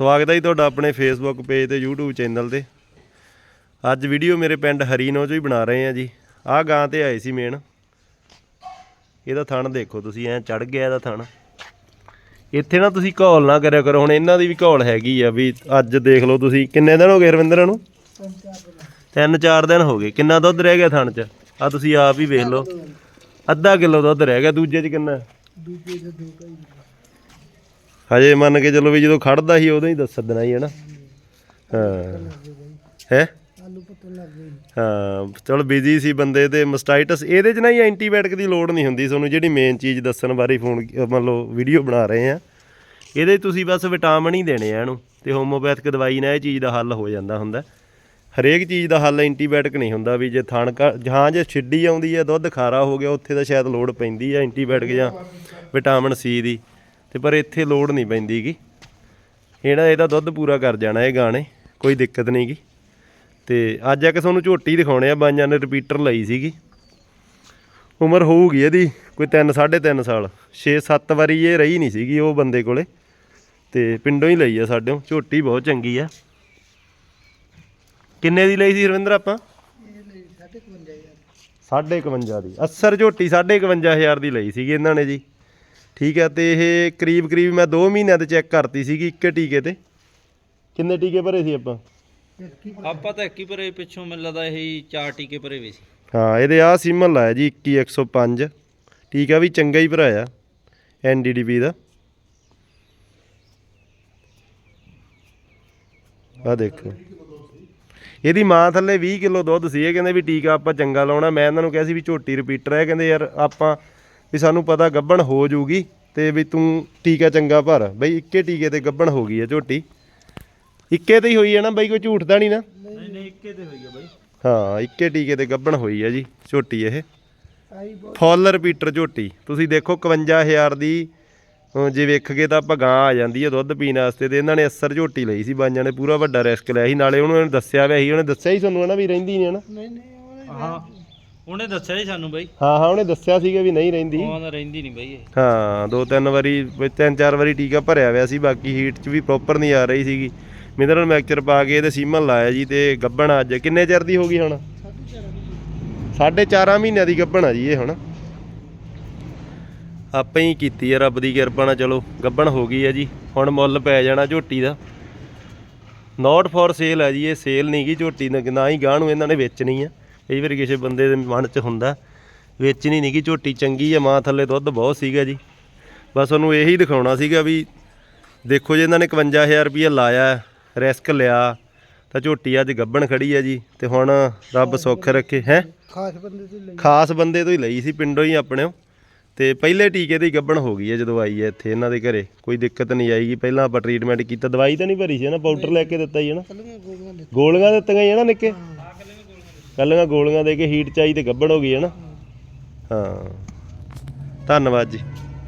ਸਵਾਗਤ ਹੈ ਜੀ ਤੁਹਾਡਾ ਆਪਣੇ ਫੇਸਬੁੱਕ ਪੇਜ ਤੇ YouTube ਚੈਨਲ ਤੇ। ਅੱਜ ਵੀਡੀਓ ਮੇਰੇ ਪਿੰਡ ਹਰੀਨੋ ਚੋਂ ਹੀ ਬਣਾ ਰਹੇ ਆ ਜੀ। ਆਹ ਗਾਂ ਤੇ ਆਏ ਸੀ ਮੇਨ ਇਹਦਾ ਥਣ ਦੇਖੋ ਤੁਸੀਂ, ਐ ਚੜ ਗਿਆ ਇਹਦਾ ਥਣ। ਇੱਥੇ ਨਾ ਤੁਸੀਂ ਘੋਲ ਨਾ ਕਰਿਆ ਕਰੋ, ਹੁਣ ਇਹਨਾਂ ਦੀ ਵੀ ਘੋਲ ਹੈਗੀ ਆ ਵੀ ਅੱਜ ਦੇਖ ਲਓ ਤੁਸੀਂ, ਕਿੰਨੇ ਦਿਨ ਹੋ ਗਏ ਰਵਿੰਦਰ ਨੂੰ? ਤਿੰਨ ਚਾਰ ਦਿਨ ਹੋ ਗਏ। ਕਿੰਨਾ ਦੁੱਧ ਰਹਿ ਗਿਆ ਥਣ 'ਚ? ਆ ਤੁਸੀਂ ਆਪ ਹੀ ਵੇਖ ਲਓ। ਅੱਧਾ ਕਿਲੋ ਦੁੱਧ ਰਹਿ ਗਿਆ, ਦੂਜੇ 'ਚ ਕਿੰਨਾ? ਹਜੇ ਮੰਨ ਕੇ ਚਲੋ ਵੀ ਜਦੋਂ ਖੜਦਾ ਸੀ ਉਦੋਂ ਹੀ ਦੱਸ ਦੇਣਾ ਹੀ ਹੈ ਨਾ ਹਾਂ। ਹੈ? ਆਲੂ ਪੱਤਨ ਲੱਗ ਗਏ ਹਾਂ, ਚਲ ਬਿਜ਼ੀ ਸੀ ਬੰਦੇ ਤੇ ਮਸਟਾਈਟਸ ਇਹਦੇ 'ਚ ਨਾ ਹੀ ਐਂਟੀਬਾਇਓਟਿਕ ਦੀ ਲੋੜ ਨਹੀਂ ਹੁੰਦੀ, ਤੁਹਾਨੂੰ ਜਿਹੜੀ ਮੇਨ ਚੀਜ਼ ਦੱਸਣ ਬਾਰੇ ਫੋਨ ਮੰਨ ਲਓ ਵੀਡੀਓ ਬਣਾ ਰਹੇ ਆ, ਇਹਦੇ 'ਚ ਤੁਸੀਂ ਬਸ ਵਿਟਾਮਿਨ ਹੀ ਦੇਣੇ ਆ ਇਹਨੂੰ, ਤੇ ਹੋਮੋਪੈਥਿਕ ਦਵਾਈ ਨਾਲ ਇਹ ਚੀਜ਼ ਦਾ ਹੱਲ ਹੋ ਜਾਂਦਾ ਹੁੰਦਾ। ਹਰੇਕ ਚੀਜ਼ ਦਾ ਹੱਲ ਐਂਟੀਬਾਇਓਟਿਕ ਨਹੀਂ ਹੁੰਦਾ ਵੀ ਜੇ ਥਣ ਘ- ਜੇ ਛਿੱਡੀ ਆਉਂਦੀ ਹੈ ਦੁੱਧ ਖਾਰਾ ਹੋ ਗਿਆ, ਉੱਥੇ ਤਾਂ ਸ਼ਾਇਦ ਲੋੜ ਪੈਂਦੀ ਹੈ ਐਂਟੀਬਾਇਓਟਿਕ ਜਾਂ ਵਿਟਾਮਿਨ ਸੀ ਦੀ। ਤੇ ਪਰ ਇੱਥੇ ਲੋੜ ਨਹੀਂ ਪੈਂਦੀ ਪੈਂਦੀਗੀ ਇਹਦਾ ਇਹਦਾ ਦੁੱਧ ਪੂਰਾ ਕਰ ਜਾਣਾ ਇਹ ਗਾਣੇ, ਕੋਈ ਦਿੱਕਤ ਨਹੀਂ ਗੀ। ਤੇ ਅੱਜ ਇੱਕ ਤੁਹਾਨੂੰ ਝੋਟੀ ਦਿਖਾਉਣੇ ਆ, ਬਾਈਆਂ ਨੇ ਰਿਪੀਟਰ ਲਈ ਸੀਗੀ। ਉਮਰ ਹੋਊਗੀ ਇਹਦੀ, ਕੋਈ 3 3.5 ਸਾਲ। 6-7 ਵਾਰੀ ਇਹ ਰਹੀ ਨਹੀਂ ਸੀਗੀ ਉਹ ਬੰਦੇ ਕੋਲੇ। ਤੇ ਪਿੰਡੋਂ ਹੀ ਲਈ ਆ ਸਾਡੇੋਂ ਝੋਟੀ ਬਹੁਤ ਚੰਗੀ ਆ। ਕਿੰਨੇ ਦੀ ਲਈ ਸੀ ਰਵਿੰਦਰ ਆਪਾਂ? ਇਹ ਸਾਢੇ 51 51 ਹਜ਼ਾਰ ਦੀ। ਅਸਰ ਝੋਟੀ 51500 ਦੀ ਲਈ ਸੀਗੀ ਇਹਨਾਂ ਨੇ ਜੀ। ਠੀਕ ਹੈ ਤੇ ਇਹ ਕਰੀਬ ਕਰੀਬ ਮੈਂ 2 ਮਹੀਨਿਆਂ ਤੇ ਚੈੱਕ ਕਰਤੀ ਸੀਗੀ ਇੱਕੇ ਟੀਕੇ ਤੇ। ਕਿੰਨੇ ਟੀਕੇ ਭਰੇ ਸੀ ਆਪਾਂ? ਆਪਾਂ ਤਾਂ ਇੱਕ ਹੀ ਭਰੇ ਪਿੱਛੋਂ ਮੈਨੂੰ ਲੱਗਦਾ ਇਹੀ ਚਾਰ ਟੀਕੇ ਭਰੇ ਵੇ ਸੀ। ਹਾਂ ਇਹਦੇ ਆ ਸਿਮਲ ਲਾਇਆ ਜੀ 21105 ਟੀਕਾ ਵੀ ਚੰਗਾ ਹੀ ਭਰਾਇਆ ਐਨਡੀਡੀਪੀ ਦਾ। ਆ ਦੇਖੋ। ਇਹਦੀ ਮਾਂ ਥੱਲੇ 20 ਕਿਲੋ ਦੁੱਧ ਸੀ ਇਹ ਕਹਿੰਦੇ ਵੀ ਟੀਕਾ ਆਪਾਂ ਚੰਗਾ ਲਾਉਣਾ। ਮੈਂ ਇਹਨਾਂ ਨੂੰ ਕਿਹਾ ਸੀ ਵੀ ਝੋਟੀ ਰਿਪੀਟਰ ਹੈ ਕਹਿੰਦੇ ਯਾਰ ਆਪਾਂ ਵੀ ਸਾਨੂੰ ਪਤਾ ਗੱਬਣ ਹੋ ਜਾਊਗੀ ਤੇ ਵੀ ਤੂੰ ਟੀਕਾ ਚੰਗਾ ਭਰ। ਬਈ ਇੱਕੇ ਟੀਕੇ ਤੇ ਗੱਬਣ ਹੋ ਗਈ ਹੈ ਝੋਟੀ। ਇੱਕੇ ਤੇ ਹੀ ਹੋਈ ਹੈ ਨਾ ਬਈ ਕੋਈ ਝੂਠ ਤਾਂ ਨਹੀਂ ਨਾ? ਨਹੀਂ ਨਹੀਂ ਇੱਕੇ ਤੇ ਹੋਈ ਆ ਬਾਈ। ਹਾਂ ਇੱਕੇ ਟੀਕੇ ਤੇ ਗੱਬਣ ਹੋਈ ਹੈ ਜੀ ਝੋਟੀ ਇਹ। ਫੁੱਲ ਰਿਪੀਟਰ ਝੋਟੀ। ਤੁਸੀਂ ਦੇਖੋ 51000 ਦੀ ਜੇ ਵੇਖਗੇ ਤਾਂ ਆਪਾਂ ਗਾਂ ਆ ਜਾਂਦੀ ਹੈ ਦੁੱਧ ਪੀਣ ਵਾਸਤੇ ਤੇ ਇਹਨਾਂ ਨੇ ਅਸਰ ਝੋਟੀ ਲਈ ਸੀ। ਬਾਈਆਂ ਨੇ ਪੂਰਾ ਵੱਡਾ ਰਿਸਕ ਲਿਆ ਸੀ। ਨਾਲੇ ਉਹਨਾਂ ਨੇ ਦੱਸਿਆ ਵੀ ਸੀ ਉਹਨੇ ਦੱਸਿਆ ਹੀ ਤੁਹਾਨੂੰ ਨਾ ਵੀ ਰਹਿੰਦੀ ਨਹੀਂ ਹੈ ਨਾ ਨਹੀਂ ਨਹੀਂ ਉਹਨੇ ਹਾਂ। ਉਹਨੇ ਦੱਸਿਆ ਜੀ ਸਾਨੂੰ ਬਾਈ। ਹਾਂ ਹਾਂ ਉਹਨੇ ਦੱਸਿਆ ਸੀਗਾ ਵੀ ਨਹੀਂ ਰਹਿੰਦੀ। ਉਹ ਤਾਂ ਰਹਿੰਦੀ ਨਹੀਂ ਬਾਈ ਇਹ। ਹਾਂ ਦੋ ਤਿੰਨ ਵਾਰੀ ਤਿੰਨ ਚਾਰ ਵਾਰੀ ਟੀਕਾ ਭਰਿਆ ਹੋਇਆ ਸੀ ਬਾਕੀ ਹੀਟ 'ਚ ਵੀ ਪ੍ਰੋਪਰ ਨਹੀਂ ਆ ਰਹੀ ਸੀਗੀ। ਮਿਨਰਲ ਮੈਕਚਰ ਪਾ ਕੇ ਇਹਦੇ ਸੀਮਨ ਲਾਇਆ ਜੀ ਤੇ ਗੱਬਣ ਅੱਜ। ਕਿੰਨੇ ਚਿਰ ਦੀ ਹੋ ਗਈ ਹੁਣ? ਸਾਢੇ ਚਾਰ ਸਾਢੇ 4 ਮਹੀਨਿਆਂ ਦੀ ਗੱਭਣ ਆ ਜੀ ਇਹ ਹੁਣ। ਆਪੇ ਹੀ ਕੀਤੀ ਆ ਰੱਬ ਦੀ ਕਿਰਪਾ ਨਾਲ ਚਲੋ ਗੱਭਣ ਹੋ ਗਈ ਹੈ ਜੀ। ਹੁਣ ਮੁੱਲ ਪੈ ਜਾਣਾ ਝੋਟੀ ਦਾ। ਨਾਟ ਫॉर ਸੇਲ ਹੈ ਜੀ ਇਹ ਸੇਲ ਨਹੀਂ ਗੀ ਝੋਟੀ ਨਾ ਹੀ ਗਾਹ ਨੂੰ ਇਹਨਾਂ ਨੇ ਵੇਚਣੀ ਆ। ਕਈ ਵਾਰੀ ਕਿਸੇ ਬੰਦੇ ਦੇ ਮਨ 'ਚ ਹੁੰਦਾ ਵੇਚਣੀ ਨਹੀਂ ਗੀ ਝੋਟੀ ਚੰਗੀ ਆ ਮਾਂ ਥੱਲੇ ਦੁੱਧ ਬਹੁਤ ਸੀਗਾ ਜੀ। ਬਸ ਉਹਨੂੰ ਇਹੀ ਦਿਖਾਉਣਾ ਸੀਗਾ ਵੀ ਦੇਖੋ ਜੇ ਇਹਨਾਂ ਨੇ 51000 ਰੁਪਏ ਲਾਇਆ ਰਿਸਕ ਲਿਆ ਤਾਂ ਝੋਟੀ ਅੱਜ ਗੱਭਣ ਖੜੀ ਆ ਜੀ ਤੇ ਹੁਣ ਰੱਬ ਸੁੱਖ ਰੱਖੇ ਹੈ? ਖਾਸ ਬੰਦੇ ਤੋਂ ਲਈ। ਖਾਸ ਬੰਦੇ ਤੋਂ ਹੀ ਲਈ ਸੀ ਪਿੰਡੋਂ ਹੀ ਆਪਣੇੋਂ ਤੇ ਪਹਿਲੇ ਟੀਕੇ ਦੀ ਗੱਭਣ ਹੋ ਗਈ ਹੈ ਜਦੋਂ ਆਈ ਹੈ ਇੱਥੇ ਇਹਨਾਂ ਦੇ ਘਰੇ। ਕੋਈ ਦਿੱਕਤ ਨਹੀਂ ਆਈਗੀ ਪਹਿਲਾਂ ਆਪਾਂ ਟ੍ਰੀਟਮੈਂਟ ਕੀਤਾ ਦਵਾਈ ਤਾਂ ਨਹੀਂ ਭਰੀ ਸੀ ਨਾ ਪਾਊਡਰ ਲੈ ਕੇ ਦਿੱਤਾ ਹੀ ਹੈ ਨਾ। ਗੋਲੀਆਂ ਦਿੱਤੀਆਂ। ਹੀ ਹੈ ਨਾ ਨਿੱਕੇ। ਕੱਲੀਆਂ ਗੋਲੀਆਂ ਦੇ ਕੇ ਹੀਟ ਚਾਈ ਤੇ ਗੱਭਣ ਹੋ ਗਈ ਹੈ ਨਾ। ਹਾਂ। ਧੰਨਵਾਦ ਜੀ।